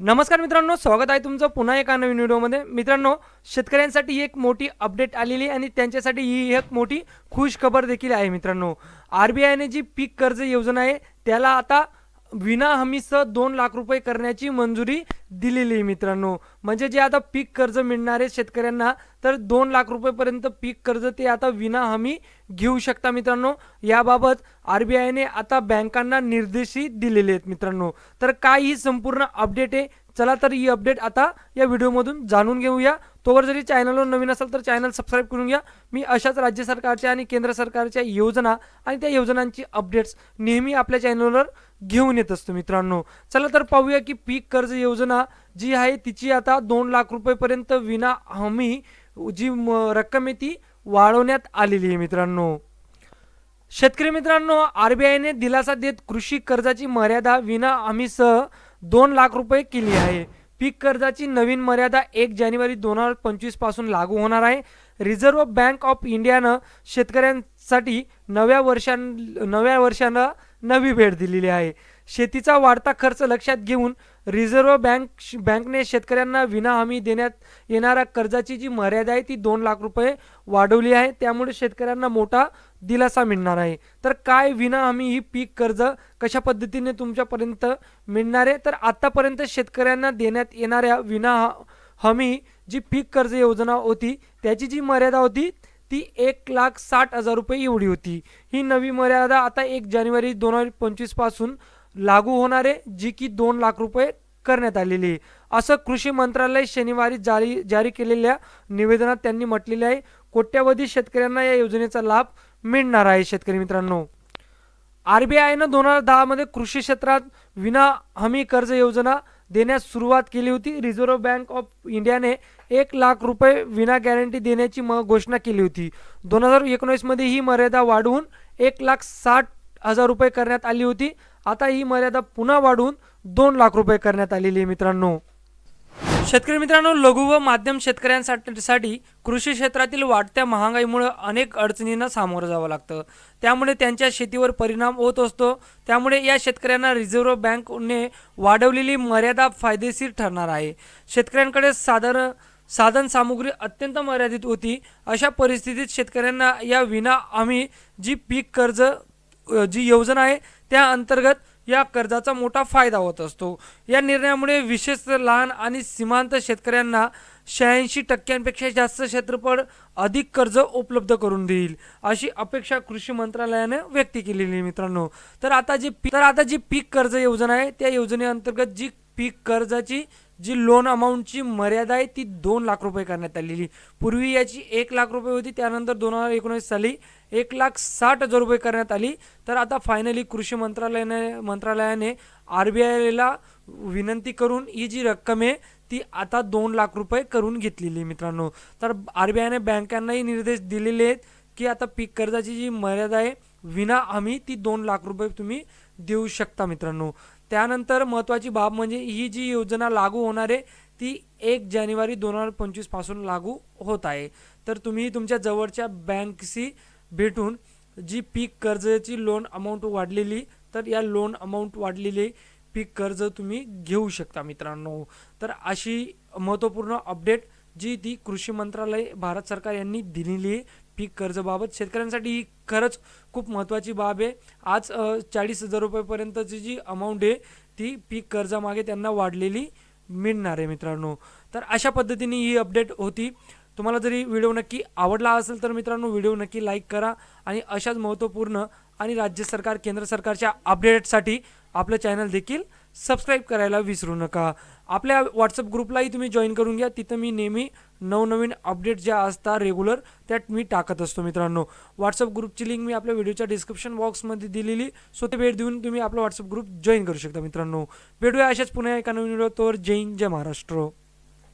नमस्कार मित्रांनो स्वागत आहे तुमचं पुन्हा एका नवीन व्हिडिओमध्ये. मित्रांनो शेतकऱ्यांसाठी एक मोठी अपडेट आलेली आहे आणि त्यांच्यासाठी ही एक मोठी खुश खबर देखील आहे मित्रांनो. आर बी आयने जी पीक कर्ज योजना आहे त्याला आता विना हमीसह दोन लाख रुपये करण्याची मंजुरी दिलेली आहे मित्रांनो. म्हणजे जे आता पीक कर्ज मिळणारे शेतकऱ्यांना तर दोन लाख रुपयेपर्यंत पीक कर्ज ते आता विना हमी घेऊ शकता मित्रांनो. याबाबत आर बी आयने आता बँकांना निर्देशही दिलेले आहेत मित्रांनो. तर काय ही संपूर्ण अपडेट आहे. चला तर ही अपडेट आता या व्हिडिओमधून जाणून घेऊया. तोवर जरी चॅनलवर नवीन असाल तर चॅनल सबस्क्राईब करून घ्या. मी अशाच राज्य सरकारच्या आणि केंद्र सरकारच्या योजना आणि त्या योजनांची अपडेट्स नेहमी आपल्या चॅनलवर घेऊन येत असतो मित्रांनो. चला तर पाहूया की पीक कर्ज योजना जी आहे तिची आता दोन लाख रुपयेपर्यंत विना हमी जी म- रक्कम आहे ती वाढवण्यात आलेली आहे मित्रांनो. शेतकरी मित्रांनो आरबीआयने दिलासा देत कृषी कर्जाची मर्यादा विना हमीसह दोन लाख रुपये केली आहे. पीक कर्जाची नवीन मर्यादा एक जानेवारी दोन हजार पंचवीसपासून लागू होणार आहे. रिझर्व्ह बँक ऑफ इंडियानं शेतकऱ्यांसाठी नव्या वर्षां नव्या वर्षांना नवी भेट दिलेली आहे. शेतीचा वाढता खर्च लक्षात घेऊन रिझर्व्ह बँक बँकने शेतकऱ्यांना विना हमी देण्यात येणाऱ्या कर्जाची जी मर्यादा आहे ती दोन लाख रुपये वाढवली आहे. त्यामुळे शेतकऱ्यांना मोठा दिलासा मिळणार आहे. तर काय विना हमी ही पीक कर्ज कशा पद्धतीने तुमच्यापर्यंत मिळणार आहे? तर आत्तापर्यंत शेतकऱ्यांना देण्यात येणाऱ्या विना हमी जी पीक कर्ज योजना होती त्याची जी मर्यादा होती ती एक लाख साठ हजार रुपये एवढी होती. ही नवी मर्यादा आता एक जानेवारी दोन हजार पंचवीसपासून लागू होणार आहे जी की दोन लाख रुपये करण्यात आलेली आहे. असं कृषी मंत्रालय शनिवारी जारी जारी केलेल्या निवेदनात त्यांनी म्हटलेले आहे कोट्यावधी शेतकऱ्यांना या योजनेचा लाभ मिळणार आहे शेतकरी मित्रांनो. आर बी आयनं दोन हजार दहामध्ये कृषी क्षेत्रात विना हमी कर्ज योजना देण्यास सुरुवात केली होती. रिझर्व्ह बँक ऑफ इंडियाने एक लाख रुपये विना गॅरंटी देण्याची म घोषणा केली होती. दोन हजार एकोणीसमध्ये ही मर्यादा वाढवून एक लाख साठ हजार रुपये करण्यात आली होती. आता ही मर्यादा पुन्हा वाढवून दोन लाख रुपये करण्यात आलेली आहे मित्रांनो. शेतकरी मित्रांनो लघु व माध्यम शेतकऱ्यांसाठी कृषी क्षेत्रातील वाढत्या महागाईमुळे अनेक अडचणींना सामोरं जावं लागतं. त्यामुळे त्यांच्या शेतीवर परिणाम होत असतो. त्यामुळे या शेतकऱ्यांना रिझर्व्ह बँकने वाढवलेली मर्यादा फायदेशीर ठरणार आहे. शेतकऱ्यांकडे साधारण साधन सामुग्री अत्यंत मर्यादित होती. अशा परिस्थितीत शेतकऱ्यांना या विना आम्ही जी पीक कर्ज जी योजना आहे त्या अंतर्गत या कर्जाचा मोठा फायदा होत असतो. या निर्णयामुळे विशेष लहान आणि सीमांत शेतकऱ्यांना शहाऐंशी टक्क्यांपेक्षा जास्त क्षेत्रफळ अधिक कर्ज उपलब्ध करून देईल अशी अपेक्षा कृषी मंत्रालयाने व्यक्त केलेली आहे मित्रांनो. तर आता जी पी- तर आता जी पीक कर्ज योजना आहे त्या योजनेअंतर्गत जी पीक कर्जाची जी लोन अमाऊंटची मर्यादा आहे ती दोन लाख रुपये करण्यात आलेली. पूर्वी याची एक लाख रुपये होती त्यानंतर दोन हजार एकोणीस साली एक लाख साठ हजार रुपये करण्यात आली. तर आता फायनली कृषी मंत्रालयाने मंत्रालयाने आर बी आयला विनंती करून ही जी रक्कम आहे ती आता दोन लाख रुपये करून घेतलेली आहे मित्रांनो. तर आर बी आयने बँकांनाही निर्देश दिलेले आहेत की आता पीक कर्जाची जी मर्यादा आहे विना आम्ही ती दोन लाख रुपये तुम्ही देऊ शकता मित्रांनो. त्यानंतर महत्त्वाची बाब म्हणजे ही जी योजना लागू होणार आहे ती एक जानेवारी दोन हजार पंचवीसपासून लागू होत आहे. तर तुम्ही तुमच्या जवळच्या बँकशी भेटून जी पीक कर्जाची लोन अमाऊंट वाढलेली तर या लोन अमाऊंट वाढलेली पीक कर्ज तुम्ही घेऊ शकता मित्रांनो. तर अशी महत्त्वपूर्ण अपडेट जी ती कृषी मंत्रालय भारत सरकार यांनी दिलेली आहे. पीक कर्जबाबत शेतकऱ्यांसाठी ही खरंच खूप महत्त्वाची बाब आहे. आज चाळीस हजार रुपयेपर्यंतची जी अमाऊंट आहे ती पीक कर्जामागे त्यांना वाढलेली मिळणार आहे मित्रांनो. तर अशा पद्धतीने ही अपडेट होती. तुम्हाला जरी व्हिडिओ नक्की आवडला असेल तर मित्रांनो व्हिडिओ नक्की लाईक करा आणि अशाच महत्त्वपूर्ण आणि राज्य सरकार केंद्र सरकारच्या अपडेटसाठी आपलं चॅनल देखील सबस्क्राईब करायला विसरू नका. आपल्या व्हॉट्सअप ग्रुपलाही तुम्ही जॉईन करून घ्या. तिथं मी नेहमी नवनवीन अपडेट ज्या असतात रेग्युलर त्यात मी टाकत असतो मित्रांनो. व्हॉट्सअप ग्रुपची लिंक मी आपल्या व्हिडिओच्या डिस्क्रिप्शन बॉक्समध्ये दिलेली सो ते भेट देऊन तुम्ही आपला व्हॉट्सअप ग्रुप जॉईन करू शकता मित्रांनो. भेटूया अशाच पुन्हा एका नवीन व्हिडिओ तोवर जय हिंद जय महाराष्ट्र.